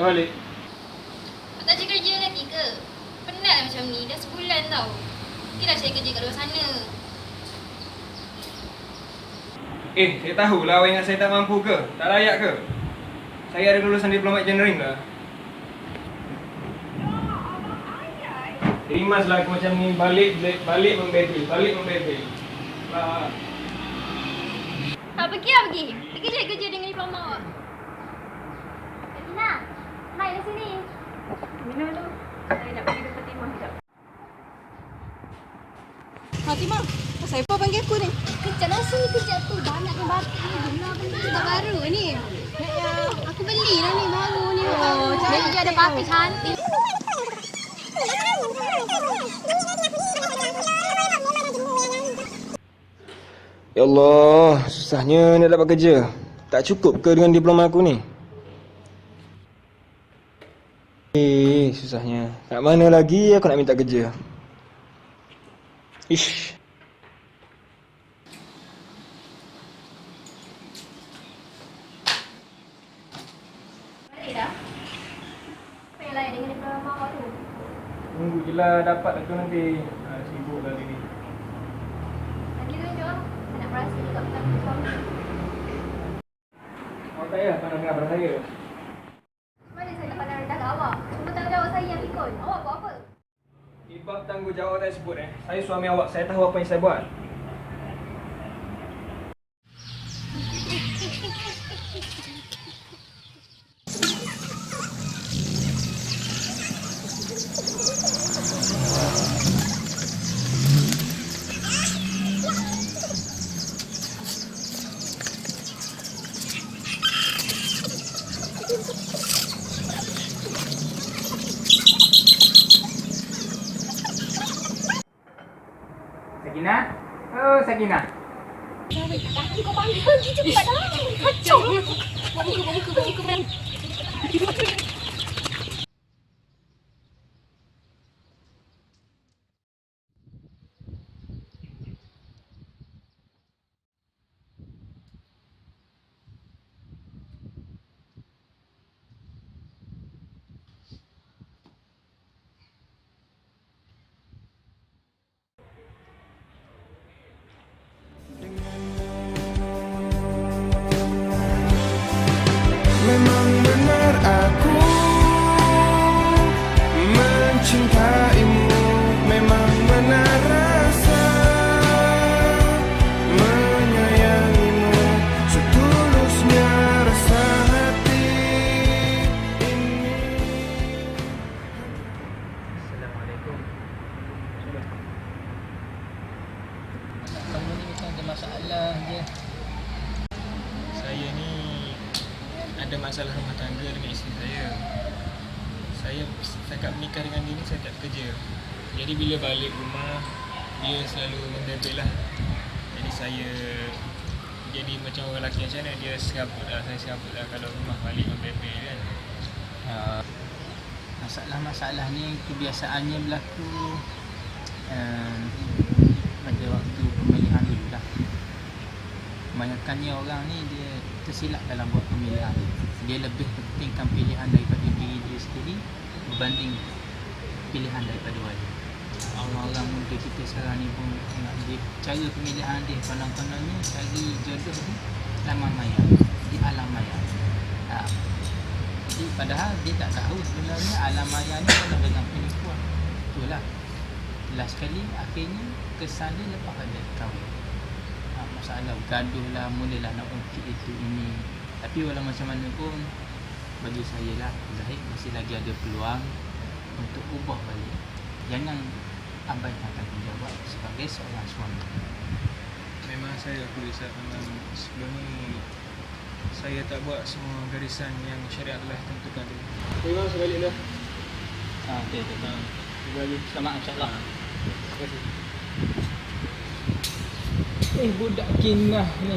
Dah balik? Tak cari kerja lagi ke? Penat lah macam ni. Dah sebulan tau. Mungkinlah cari kerja kat luar sana. Eh, saya tahulah awak ingat saya tak mampu ke? Tak layak ke? Saya ada lulusan diploma engineering lah. Rimas lah aku macam ni, balik, balik, balik membebel, balik membebel. Lah. Ha, pergi lah pergi. Pergi cari kerja dengan diploma awak. Mina tu. Saya nak pergi ke Fatimah sekejap. Fatimah, saya apa panggil aku ni? Kejap lah sini, kejap tu. Banyak yang baru ni. Benda cerita baru ni. Ya, aku beli lah ni baru ni. Oh, cari kerja ada papi cantik. Ya Allah, susahnya nak dapat kerja. Tak cukup ke dengan diploma aku ni? Eh, susahnya. Kat mana lagi aku nak minta kerja? Ish. Balik dah. Apa yang lain dengan diploma awak tu? Tunggu je lah dapat tu nanti. Ha, sibuk kali ni. Lagi tunjuk lah. Saya nak berasa juga. Awak tak payah pandang dengar pada saya. Mana saya nak pandang rendah kat awak? Cuma tanggungjawab saya pikul. Awak buat apa? Ibab tanggungjawab tak sebut eh. Saya suami awak, saya tahu apa yang saya buat. Sakinah? Oh, Sakinah. Laki kau panggil pergi cepat dah. Kacau. Buat muka, buat Kamu ni macam ada masalah je. Saya ni ada masalah rumah tangga dengan isteri saya. Saya setakat menikah dengan dia ni saya tak kerja. Jadi bila balik rumah dia selalu mendebel lah. Jadi saya jadi macam orang lelaki macam mana dia serabut lah saya serabut lah kalau rumah balik mendebel kan. Uh, masalah-masalah ni kebiasaannya berlaku uh, pada waktu pemilihan dulu lah. Kebanyakannya orang ni dia tersilap dalam buat pemilihan. Dia lebih pentingkan pilihan daripada diri dia sendiri berbanding pilihan daripada wali. Orang-orang muda kita sekarang ni pun tengok dia cara pemilihan dia konon-kononnya cari jodoh di laman maya, di alam maya. Ha. Jadi padahal dia tak tahu sebenarnya alam maya ni penuh dengan penipuan. Itulah. Last sekali akhirnya kesan dia lepas ada kahwin. Ha, masalah gaduh lah, mulalah nak ungkit itu ini. Tapi walau macam mana pun bagi saya lah Zahid masih lagi ada peluang untuk ubah balik. Jangan abaikan tanggungjawab sebagai seorang suami. Memang saya aku risau memang sebelum ni saya tak buat semua garisan yang syariat telah tentukan tu. Memang saya balik dah. Ha, okey, okey. Ha. Terima kasih. Selamat insyaAllah. Eh budak kinah ni